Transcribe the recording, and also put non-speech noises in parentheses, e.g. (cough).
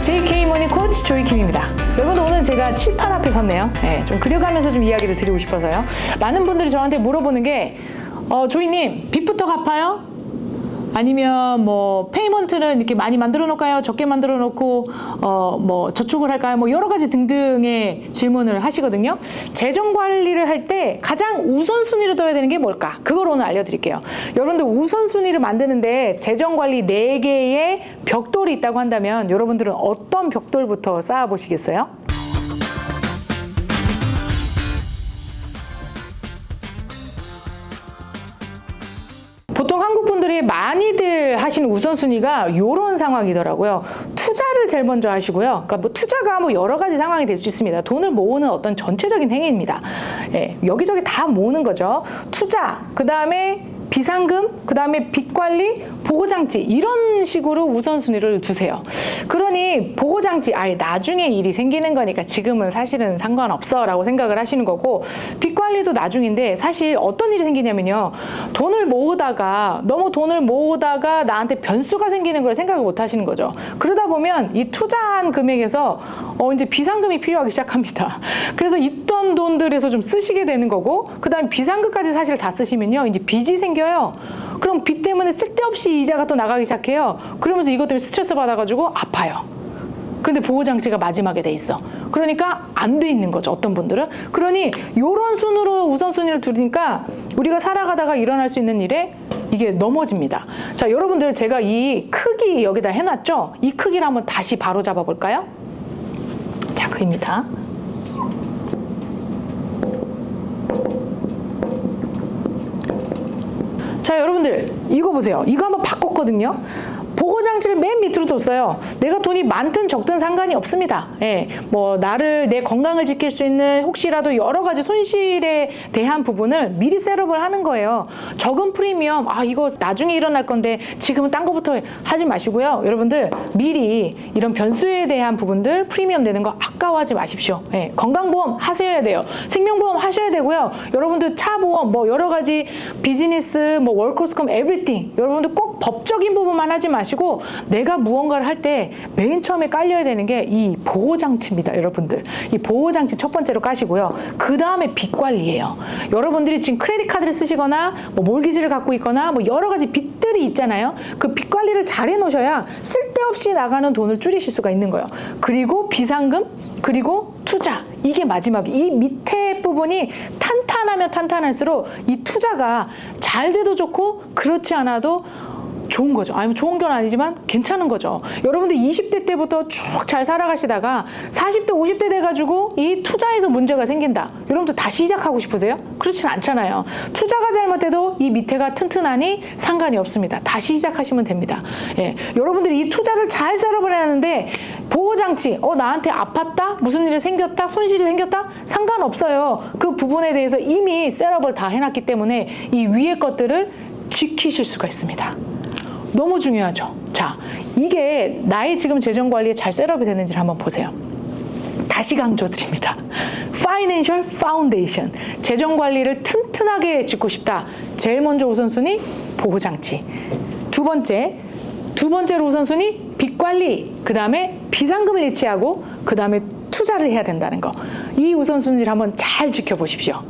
JK 모닝 코치 조이킴입니다. 여러분 오늘 제가 칠판 앞에 섰네요. 네, 좀 그려가면서 좀 이야기를 드리고 싶어서요. 많은 분들이 저한테 물어보는 게 어, 조이님 빚부터 갚아요? 아니면 뭐 페이먼트는 이렇게 많이 만들어 놓을까요? 적게 만들어 놓고 어 뭐 저축을 할까요? 뭐 여러 가지 등등의 질문을 하시거든요. 재정 관리를 할 때 가장 우선순위로 둬야 되는 게 뭘까? 그걸 오늘 알려드릴게요. 여러분들 우선순위를 만드는데 재정 관리 네개의 벽돌이 있다고 한다면 여러분들은 어떤 벽돌부터 쌓아 보시겠어요? 보통 한국 분 들이 많이들 하시는 우선순위가 이런 상황이더라고요. 투자를 제일 먼저 하시고요. 그러니까 뭐 투자가 뭐 여러 가지 상황이 될 수 있습니다. 돈을 모으는 어떤 전체적인 행위입니다. 예, 여기저기 다 모으는 거죠. 투자, 그 다음에 비상금, 그 다음에 빚 관리, 보호장치 이런 식으로 우선순위를 두세요. 그러니 보호장치 아예 나중에 일이 생기는 거니까 지금은 사실은 상관없어 라고 생각을 하시는 거고 빚 관리도 나중인데 사실 어떤 일이 생기냐면요. 돈을 모으다가 너무 돈을 모으다가 나한테 변수가 생기는 걸 생각을 못 하시는 거죠. 그러다 보면 이 투자한 금액에서 어 이제 비상금이 필요하기 시작합니다. (laughs) 그래서 있던 돈들에서 좀 쓰시게 되는 거고 그 다음에 비상금까지 사실 다 쓰시면요. 이제 빚이 생 겨요. 그럼 빚 때문에 쓸데없이 이자가 또 나가기 시작해요. 그러면서 이것 때문에 스트레스 받아가지고 아파요. 근데 보호장치가 마지막에 돼 있어. 그러니까 안 돼 있는 거죠. 어떤 분들은. 그러니 요런 순으로 우선순위를 두니까 우리가 살아가다가 일어날 수 있는 일에 이게 넘어집니다. 자, 여러분들 제가 이 크기 여기다 해놨죠? 이 크기를 한번 다시 바로 잡아볼까요? 자, 그립니다. 자, 여러분들 이거 보세요. 이거 한번 바꿨거든요. 보호장치를 맨 밑으로 뒀어요. 내가 돈이 많든 적든 상관이 없습니다. 예, 뭐 나를 내 건강을 지킬 수 있는 혹시라도 여러 가지 손실에 대한 부분을 미리 셋업을 하는 거예요. 적은 프리미엄, 아 이거 나중에 일어날 건데 지금은 딴 거부터 하지 마시고요. 여러분들 미리 이런 변수에 대한 부분들 프리미엄 내는 거 아까워하지 마십시오. 예, 건강보험 하셔야 돼요. 생명보험 하셔야 되고요. 여러분들 차 보험, 뭐 여러 가지 비즈니스, 뭐 월크로스컴 에브리띵 여러분들 꼭 법적인 부분만 하지 마시고 내가 무언가를 할 때 맨 처음에 깔려야 되는 게 이 보호장치입니다, 여러분들. 이 보호장치 첫 번째로 까시고요. 그 다음에 빚 관리예요. 여러분들이 지금 크레딧 카드를 쓰시거나 뭐 몰기지를 갖고 있거나 뭐 여러 가지 빚들이 있잖아요. 그 빚 관리를 잘 해놓으셔야 쓸데없이 나가는 돈을 줄이실 수가 있는 거예요. 그리고 비상금, 그리고 투자. 이게 마지막이. 이 밑에 부분이 탄탄하면 탄탄할수록 이 투자가 잘 돼도 좋고 그렇지 않아도 좋은 거죠. 아니면 좋은 건 아니지만 괜찮은 거죠. 여러분들 20대 때부터 쭉 잘 살아가시다가 40대, 50대 돼가지고 이 투자에서 문제가 생긴다. 여러분들 다시 시작하고 싶으세요? 그렇진 않잖아요. 투자가 잘못돼도 이 밑에가 튼튼하니 상관이 없습니다. 다시 시작하시면 됩니다. 예. 여러분들이 이 투자를 잘 셋업을 하는데 보호장치, 어, 나한테 아팠다? 무슨 일이 생겼다? 손실이 생겼다? 상관없어요. 그 부분에 대해서 이미 셋업을 다 해놨기 때문에 이 위에 것들을 지키실 수가 있습니다. 너무 중요하죠. 자, 이게 나의 지금 재정 관리에 잘 셋업이 되는지를 한번 보세요. 다시 강조드립니다. Financial Foundation. 재정 관리를 튼튼하게 짓고 싶다. 제일 먼저 우선순위 보호장치. 두 번째, 두 번째로 우선순위 빚 관리. 그 다음에 비상금을 예치하고 그 다음에 투자를 해야 된다는 거. 이 우선순위를 한번 잘 지켜보십시오.